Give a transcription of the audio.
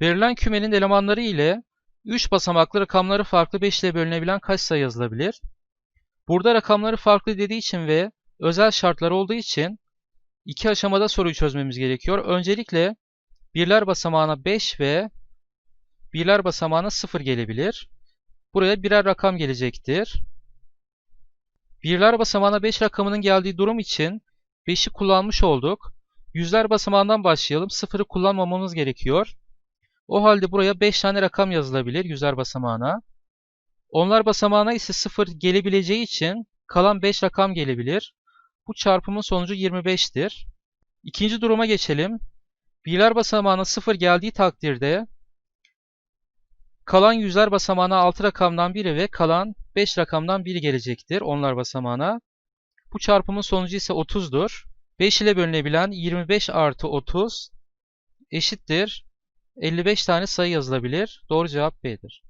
Verilen kümenin elemanları ile 3 basamaklı rakamları farklı 5 ile bölünebilen kaç sayı yazılabilir? Burada rakamları farklı dediği için ve özel şartlar olduğu için iki aşamada soruyu çözmemiz gerekiyor. Öncelikle birler basamağına 5 ve birler basamağına 0 gelebilir. Buraya birer rakam gelecektir. Birler basamağına 5 rakamının geldiği durum için 5'i kullanmış olduk. Yüzler basamağından başlayalım. 0'ı kullanmamamız gerekiyor. O halde buraya 5 tane rakam yazılabilir yüzler basamağına. Onlar basamağına ise 0 gelebileceği için kalan 5 rakam gelebilir. Bu çarpımın sonucu 25'tir. İkinci duruma geçelim. Birler basamağına 0 geldiği takdirde kalan yüzler basamağına 6 rakamdan biri ve kalan 5 rakamdan biri gelecektir onlar basamağına. Bu çarpımın sonucu ise 30'dur. 5 ile bölünebilen 25 artı 30 eşittir 55 tane sayı yazılabilir. Doğru cevap B'dir.